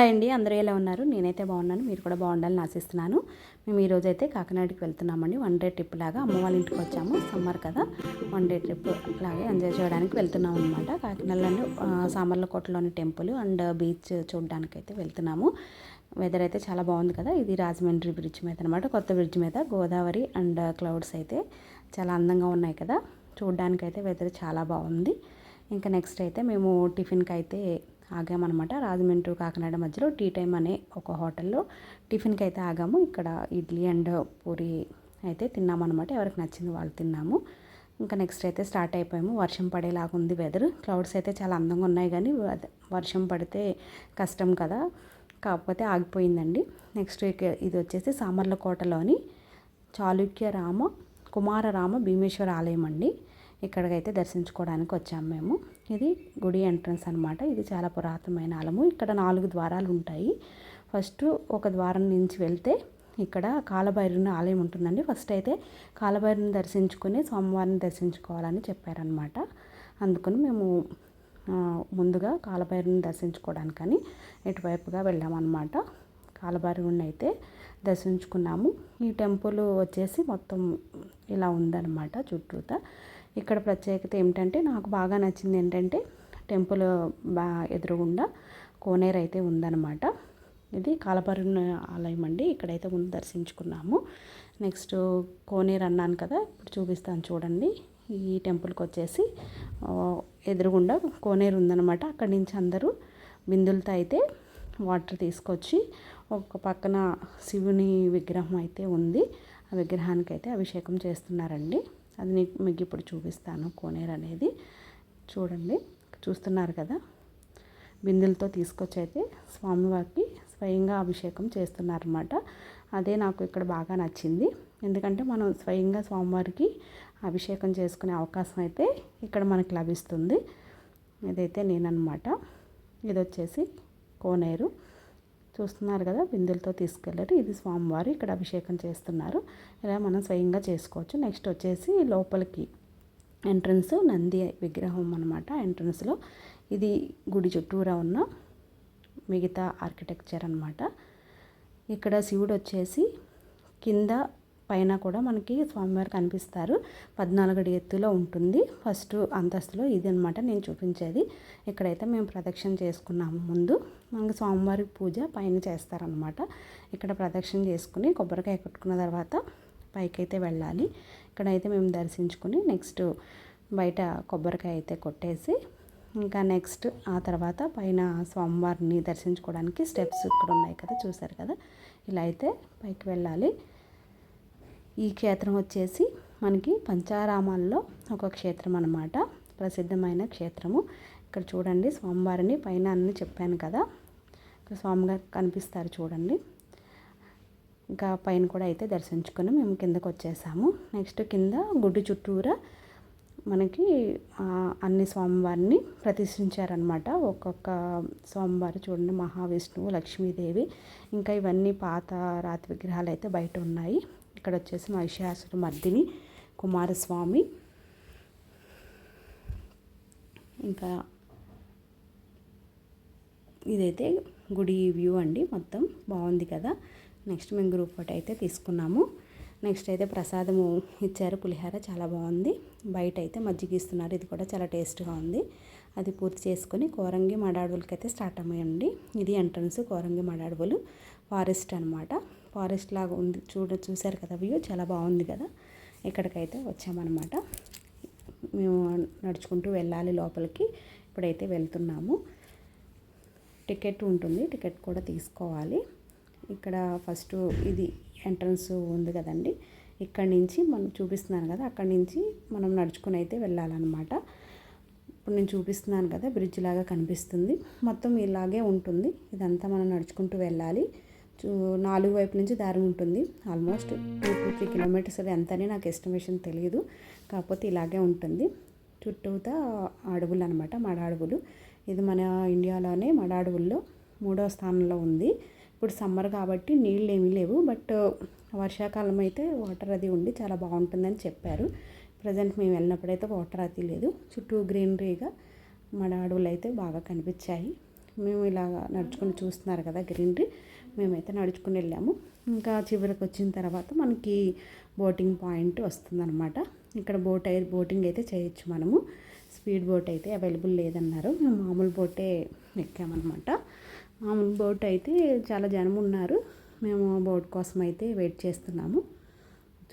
Hi అండి. అందరూ ఎలా ఉన్నారు? నేనైతే బాగున్నాను. మీరు కూడా బాగుండాలని ఆశిస్తున్నాను. మేము ఈరోజు అయితే కాకినాడకి వెళ్తున్నామండి. వన్ డే ట్రిప్ లాగా అమ్మ వాళ్ళ ఇంటికి వచ్చాము. సమ్మర్ కదా. వన్ డే ట్రిప్ లాగా ఎంజాయ్ చేయడానికి వెళ్తున్నాం అనమాట కాకినాడలోని సామర్లకోటలోని టెంపుల్ అండ్ బీచ్ చూడడానికి అయితే వెళ్తున్నాము. వెదర్ అయితే చాలా బాగుంది కదా. ఇది రాజమండ్రి బ్రిడ్జ్ మీద అనమాట కొత్త బ్రిడ్జ్ మీద గోదావరి అండ్ క్లౌడ్స్ అయితే చాలా అందంగా ఉన్నాయి కదా. చూడడానికి అయితే వెదర్ చాలా బాగుంది. ఇంకా నెక్స్ట్ అయితే మేము టిఫిన్కి అయితే ఆగామన్నమాట. రాజమండ్రి కాకినాడ మధ్యలో టీ టైం అనే ఒక హోటల్లో టిఫిన్కి అయితే ఆగాము. ఇక్కడ ఇడ్లీ అండ్ పూరి అయితే తిన్నామన్నమాట. ఎవరికి నచ్చింది వాళ్ళు తిన్నాము. ఇంకా నెక్స్ట్ అయితే స్టార్ట్ అయిపోయాము. వర్షం పడేలాగా ఉంది వెదర్. క్లౌడ్స్ అయితే చాలా అందంగా ఉన్నాయి కానీ వర్షం పడితే కష్టం కదా. కాకపోతే ఆగిపోయిందండి. నెక్స్ట్ ఇది వచ్చేసి సామర్లకోటలోని చాళుక్య రామ కుమారరామ భీమేశ్వర ఆలయం అండి. ఇక్కడికైతే దర్శించుకోవడానికి వచ్చాము మేము. ఇది గుడి ఎంట్రన్స్ అనమాట ఇది చాలా పురాతనమైన ఆలము. ఇక్కడ నాలుగు ద్వారాలు ఉంటాయి. ఫస్ట్ ఒక ద్వారం నుంచి వెళ్తే ఇక్కడ కాలభైరుని ఆలయం ఉంటుందండి. ఫస్ట్ అయితే కాలభైరుని దర్శించుకొని సోమవారిని దర్శించుకోవాలని చెప్పారనమాట అందుకని మేము ముందుగా కాలభైరుని దర్శించుకోవడానికని ఇటువైపుగా వెళ్ళామన్నమాట. కాలభైరుని అయితే దర్శించుకున్నాము. ఈ టెంపుల్ వచ్చేసి మొత్తం ఇలా ఉందన్నమాట చుట్టూతా. ఇక్కడ ప్రత్యేకత ఏమిటంటే నాకు బాగా నచ్చింది ఏంటంటే టెంపుల్ బా ఎదురుగుండా కోనేరు అయితే ఉందన్నమాట. ఇది కాలపరుణ ఆలయం అండి. ఇక్కడైతే ముందు దర్శించుకున్నాము. నెక్స్ట్ కోనేరు అన్నాను కదా ఇప్పుడు చూపిస్తాను చూడండి. ఈ టెంపుల్కి వచ్చేసి ఎదురుగుండా కోనేరు ఉందన్నమాట. అక్కడి నుంచి అందరూ బిందులతో అయితే వాటర్ తీసుకొచ్చి ఒక పక్కన శివుని విగ్రహం అయితే ఉంది. ఆ విగ్రహానికి అయితే అభిషేకం చేస్తున్నారండి. అది మీకు ఇప్పుడు చూపిస్తాను కోనేరు అనేది. చూడండి చూస్తున్నారు కదా? బిందెలతో తీసుకొచ్చి అయితే స్వామివారికి స్వయంగా అభిషేకం చేస్తున్నారన్నమాట. అదే నాకు ఇక్కడ బాగా నచ్చింది. ఎందుకంటే మనం స్వయంగా స్వామివారికి అభిషేకం చేసుకునే అవకాశం అయితే ఇక్కడ మనకి లభిస్తుంది. ఇదైతే నేనన్నమాట. ఇది వచ్చేసి కోనేరు. చూస్తున్నారు కదా బిందెలతో తీసుకెళ్ళారు ఇది స్వామివారు ఇక్కడ అభిషేకం చేస్తున్నారు. ఇలా మనం స్వయంగా చేసుకోవచ్చు. నెక్స్ట్ వచ్చేసి లోపలికి ఎంట్రన్స్ నంది విగ్రహం అనమాట ఎంట్రన్స్లో ఇది గుడి చుట్టూరా ఉన్న మిగతా ఆర్కిటెక్చర్ అనమాట ఇక్కడ శివుడు వచ్చేసి కింద పైన కూడా మనకి స్వామివారు కనిపిస్తారు. పద్నాలుగు అడి ఎత్తులో ఉంటుంది. ఫస్ట్ అంతస్తులో ఇది అనమాట నేను చూపించేది. ఇక్కడైతే మేము ప్రదక్షిణ చేసుకున్నాము ముందు. మనకి స్వామివారి పూజ పైన చేస్తారనమాట ఇక్కడ ప్రదక్షిణ చేసుకుని కొబ్బరికాయ కొట్టుకున్న తర్వాత పైకైతే వెళ్ళాలి. ఇక్కడైతే మేము దర్శించుకుని నెక్స్ట్ బయట కొబ్బరికాయ అయితే కొట్టేసి ఇంకా నెక్స్ట్ ఆ తర్వాత పైన స్వామివారిని దర్శించుకోవడానికి స్టెప్స్ ఇక్కడ ఉన్నాయి కదా చూసారు కదా? ఇలా అయితే పైకి వెళ్ళాలి. ఈ క్షేత్రం వచ్చేసి మనకి పంచారామాల్లో ఒక క్షేత్రం అనమాట ప్రసిద్ధమైన క్షేత్రము. ఇక్కడ చూడండి స్వామివారిని పైన అన్ని చెప్పాను కదా. ఇక్కడ స్వామిగారు కనిపిస్తారు చూడండి. ఇంకా పైన కూడా అయితే దర్శించుకొని మేము కిందకు వచ్చేసాము. నెక్స్ట్ కింద గుడ్డు చుట్టూరా మనకి అన్ని స్వామివారిని ప్రతిష్ఠించారనమాట ఒక్కొక్క స్వామివారు చూడండి మహావిష్ణువు లక్ష్మీదేవి ఇంకా ఇవన్నీ పాత రాతి విగ్రహాలు అయితే బయట ఉన్నాయి. ఇక్కడ వచ్చేసి మహిషాసుర మర్దిని కుమారస్వామి. ఇంకా ఇదైతే గుడి వ్యూ అండి మొత్తం. బాగుంది కదా. నెక్స్ట్ మేము గ్రూప్ ఫోటో అయితే తీసుకున్నాము. నెక్స్ట్ అయితే ప్రసాదము ఇచ్చారు. పులిహార చాలా బాగుంది. బయట అయితే మజ్జిగ ఇస్తున్నారు ఇది కూడా చాలా టేస్ట్గా ఉంది. అది పూర్తి చేసుకొని కోరంగి మడాడువులకి అయితే స్టార్ట్ అయ్యండి. ఇది ఎంట్రన్స్ కోరంగి మడాడువులు ఫారెస్ట్ అనమాట ఫారెస్ట్ లాగా ఉంది. చూడ చూశారు కదా వ్యూ? చాలా బాగుంది కదా. ఇక్కడికైతే వచ్చామన్నమాట. మేము నడుచుకుంటూ వెళ్ళాలి లోపలికి. ఇప్పుడైతే వెళ్తున్నాము. టికెట్ ఉంటుంది. టికెట్ కూడా తీసుకోవాలి. ఇక్కడ ఫస్ట్ ఇది ఎంట్రన్స్ ఉంది కదండి. ఇక్కడ నుంచి మనం చూపిస్తున్నాను కదా అక్కడి నుంచి మనం నడుచుకుని అయితే వెళ్ళాలన్నమాట. ఇప్పుడు నేను చూపిస్తున్నాను కదా బ్రిడ్జ్ లాగా కనిపిస్తుంది. మొత్తం ఇలాగే ఉంటుంది. ఇదంతా మనం నడుచుకుంటూ వెళ్ళాలి. నాలుగు వైపు నుంచి దారి ఉంటుంది. Almost two to three kilometres అది ఎంతనే నాకు ఎస్టిమేషన్ తెలియదు కాకపోతే ఇలాగే ఉంటుంది. చుట్టూతా అడవులు అనమాట మడ అడవులు. ఇది మన ఇండియాలోనే మడ అడవుల్లో మూడవ స్థానంలో ఉంది. ఇప్పుడు సమ్మర్ కాబట్టి నీళ్ళు ఏమీ లేవు బట్ వర్షాకాలం అయితే వాటర్ అది ఉండి చాలా బాగుంటుందని చెప్పారు. ప్రజెంట్ మేము వెళ్ళినప్పుడైతే వాటర్ అది లేదు. చుట్టూ గ్రీనరీగా మడ అడవులు అయితే బాగా కనిపించాయి. మేము ఇలాగ నడుచుకుని చూస్తున్నారు కదా గ్రీనరీ మేమైతే నడుచుకుని వెళ్ళాము. ఇంకా చివరికి వచ్చిన తర్వాత మనకి బోటింగ్ పాయింట్ వస్తుందన్నమాట. ఇక్కడ బోట్ బోటింగ్ అయితే చేయొచ్చు మనము. స్పీడ్ బోట్ అయితే అవైలబుల్ లేదన్నారు. మేము మామూలు బోటే ఎక్కామన్నమాట. మామూలు బోట్ అయితే చాలా జనం ఉన్నారు. మేము బోట్ కోసం అయితే వెయిట్ చేస్తున్నాము.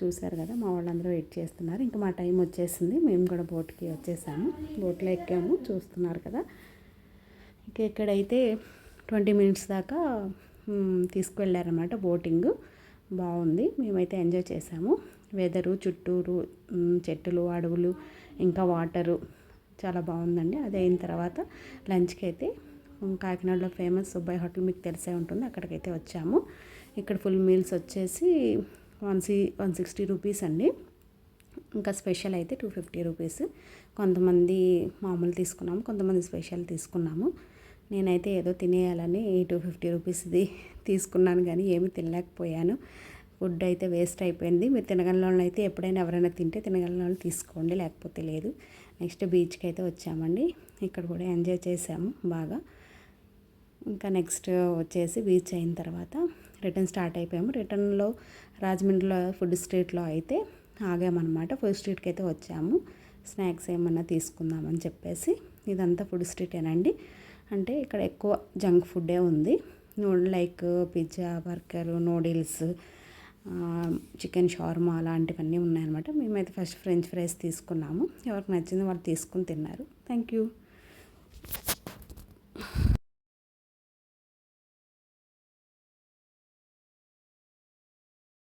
చూశారు కదా మా వాళ్ళందరూ వెయిట్ చేస్తున్నారు. ఇంకా మా టైం వచ్చేసింది. మేము కూడా బోట్కి వచ్చేసాము. బోట్లో ఎక్కాము. చూస్తున్నారు కదా. ఇంకా ఇక్కడైతే ట్వంటీ మినిట్స్ దాకా తీసుకువెళ్ళారనమాట బోటింగ్. బాగుంది. మేమైతే ఎంజాయ్ చేసాము. వెదరు చుట్టూరు చెట్టులు అడవులు ఇంకా వాటరు. చాలా బాగుందండి. అది అయిన తర్వాత లంచ్కి అయితే కాకినాడలో ఫేమస్ సుబ్బాయ్ హోటల్ మీకు తెలిసే ఉంటుంది. అక్కడికైతే వచ్చాము. ఇక్కడ ఫుల్ మీల్స్ వచ్చేసి వన్ సి వన్ సిక్స్టీ రూపీస్ అండి. ఇంకా స్పెషల్ అయితే టూ ఫిఫ్టీ రూపీస్. కొంతమంది మామూలు తీసుకున్నాము కొంతమంది స్పెషల్ తీసుకున్నాము. నేనైతే ఏదో తినేయాలని టూ ఫిఫ్టీ రూపీస్ది తీసుకున్నాను కానీ ఏమీ తినలేకపోయాను. ఫుడ్ అయితే వేస్ట్ అయిపోయింది. మీరు తినగలని అయితే ఎప్పుడైనా ఎవరైనా తింటే తినగలని తీసుకోండి లేకపోతే లేదు. నెక్స్ట్ బీచ్కి అయితే వచ్చామండి. ఇక్కడ కూడా ఎంజాయ్ చేసాము బాగా. ఇంకా నెక్స్ట్ వచ్చేసి బీచ్ అయిన తర్వాత రిటర్న్ స్టార్ట్ అయిపోయాము. రిటర్న్లో రాజమండ్రిలో ఫుడ్ స్ట్రీట్లో అయితే ఆగామన్నమాట. ఫుడ్ స్ట్రీట్కి అయితే వచ్చాము. స్నాక్స్ ఏమన్నా తీసుకుందామని చెప్పేసి ఇదంతా ఫుడ్ స్ట్రీటేనండి అంటే ఇక్కడ ఎక్కువ జంక్ ఫుడ్డే ఉంది. Like pizza burger noodles chicken shawarma అలాంటివన్నీ ఉన్నాయన్నమాట. మేమైతే ఫస్ట్ ఫ్రెంచ్ ఫ్రైస్ తీసుకున్నాము. ఎవరికి నచ్చింది వాళ్ళు తీసుకుని తిన్నారు. Thank you